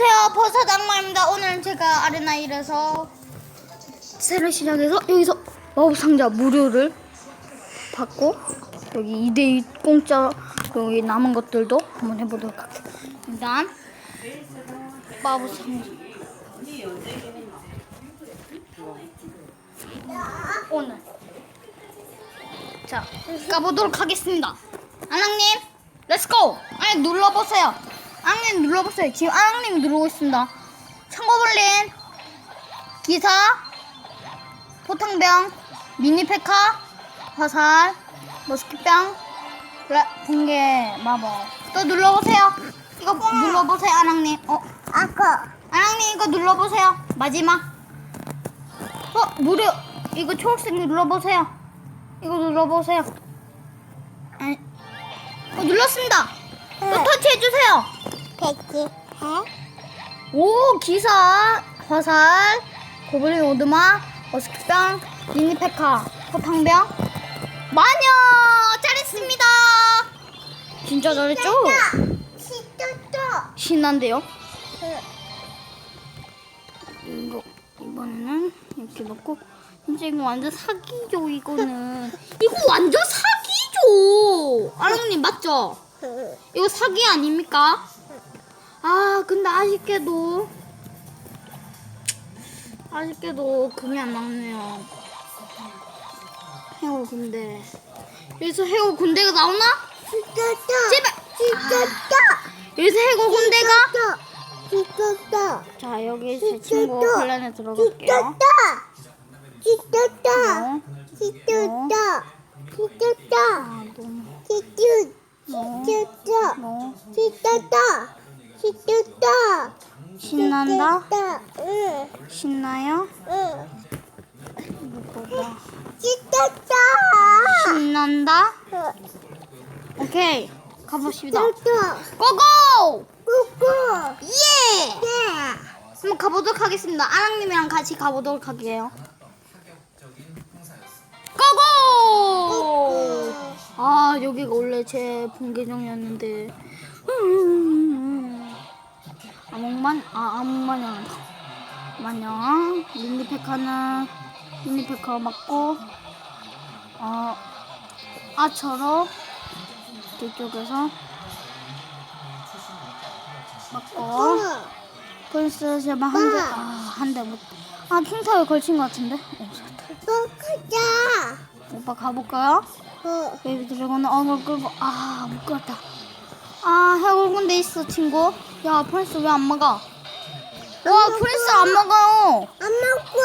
안녕하세요 버사장마입니다. 오늘은 제가 아레나 1에서 새로 시작해서 여기서 마법 상자 무료를 받고 여기 2대2 공짜 여기 남은 것들도 한번 해보도록 할게요. 일단 마법 상자. 오늘. 자 가보도록 하겠습니다. 아랑님 렛츠고 아니 눌러보세요 아랑님 눌러보세요. 지금 아랑님 누르고 있습니다. 청고블린 기사 포탕병 미니페카 화살 머스킷병 레- 붕괴 마법. 또 눌러보세요. 이거 눌러보세요 아랑님. 어? 아까. 아랑님 이거 눌러보세요. 마지막. 어 무료. 이거 초록색 눌러보세요. 이거 눌러보세요. 아니, 어 눌렀습니다. 또 터치해주세요 백지 해? 오 기사 화살 고블린 오드마 머스킷병 미니페카 포탕병 마녀 잘했습니다 진짜 잘했죠? 시도도 신난데요 이거 이번에는 이렇게 넣고 진짜 이거 완전 사기죠 이거는 이거 완전 사기죠 아랑님 맞죠? 이거 사기 아닙니까? 아 근데 아쉽게도 아쉽게도 그게 안 나오네요. 해오 군대. 여기서 해오 군대가 나오나? 시도도 제발. 시도도 여기서 해오 군대가? 시도도 자 여기 제 친구 플랜에 들어갈게요. 시도도 시도도 아너무 시도 너, 시도도 너 시도도 시도도 신난다? 응. 신나요? 응. 시도도 신난다? 오케이 가봅시다. 시도도 고고! 꾸꾸 예! 예. 한번 가보도록 하겠습니다. 아랑님이랑 같이 가보도록 할게요. 고고! 아 여기가 원래 제 본계정이었는데. 아 몽만 아 아몽마냥 마냥 미니페카는 미니페카 맞고 어 아처럼 뒤쪽에서 맞고. 폴스 제발 한대 아한대 못 아 킹타워에 걸친 것 같은데? 어, 또 가자. 오빠 가볼까요? 어. 베이비 드래곤은 어글 끌고 아못 끌었다 아 해골 군데 있어 친구? 야 프린스 왜안 막아? 와 프린스 안 막아요. 안 먹고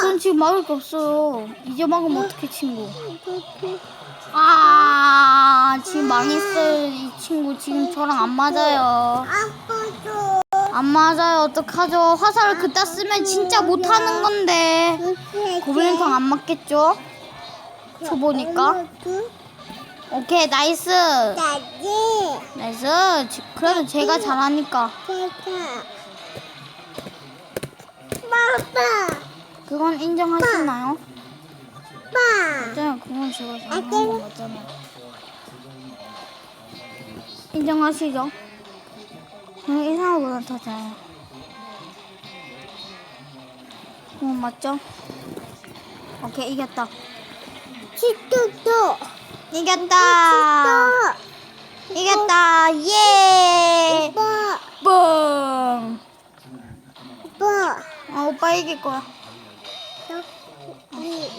전 지금 막을 게 없어요. 이제 막으면 어떡해 친구? 아 지금 망했어요 이 친구. 지금 저랑 안 맞아요. 아빠도 안 맞아요. 어떡하죠? 화살을 그따 쓰면 진짜 못하는 건데. 고블린통 안 맞겠죠? 초보니까 오케이 나이스. 나지 나이스. 지- 그래도 제가 잘하니까. 가자 빠빠 그건 인정하시나요? 빠. 맞아요. 그건 제가 잘하는 거 맞잖아요. 인정하시죠? 저는 이상하보다 더 잘해요. 그건 맞죠? 오케이 이겼다. 치토토 이겼다. 이겼다. 예. 오빠. 뻥. 오빠. 아, 오빠 이길 거야. 여기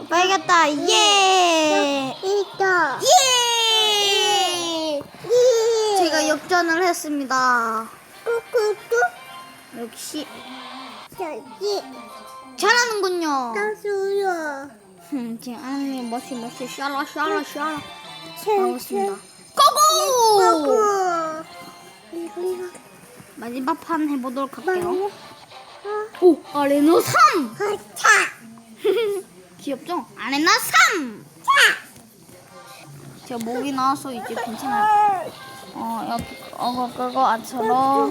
오빠 이겼다. 예. 있다. 예! 예. 제가 역전을 했습니다. 꾸꾸꾸 역시. 저기 잘하는군요. 따수요 흠, 지금 아님 멋이 멋이 샤라 샤라 샤라 체 하고 있습니다. 고고! 이거 이거 마지막 판 해보도록 할게요. 빨리 오, 아레나 3! 가자 귀엽죠? 아레나 3! 제가 목이 나와서 이제 괜찮아요. 어, 여기 어거 끄고 아처럼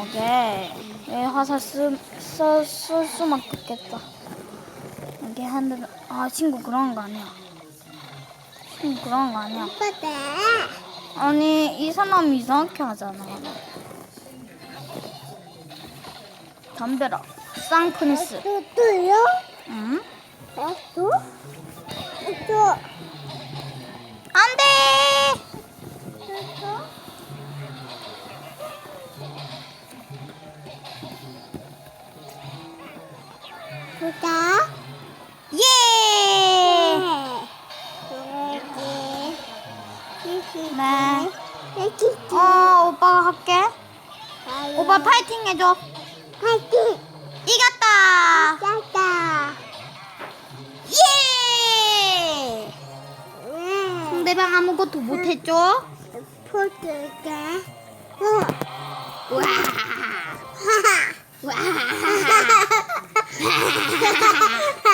오케이. 왜 화살 쓰, 써, 쓸 수만 없겠다. 한 대, 아, 친구 그런 거 아니야. 친구 그런 거 아니야. 돼 아니, 이 사람 이상하게 하잖아. 덤벼라. 쌍크니스. 또 또요? 응? 어? 또? 또? 안 돼! 또? 보자. 네. 어, 오빠가 할게. 오빠 파이팅 해줘. 파이팅! 이겼다! 짜다! 예! 네. 상대방 아무것도 못했죠? 포트가 어. 와! 와!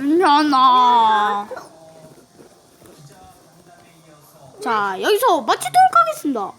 불면아. 자, 여기서 마치도록 하겠습니다.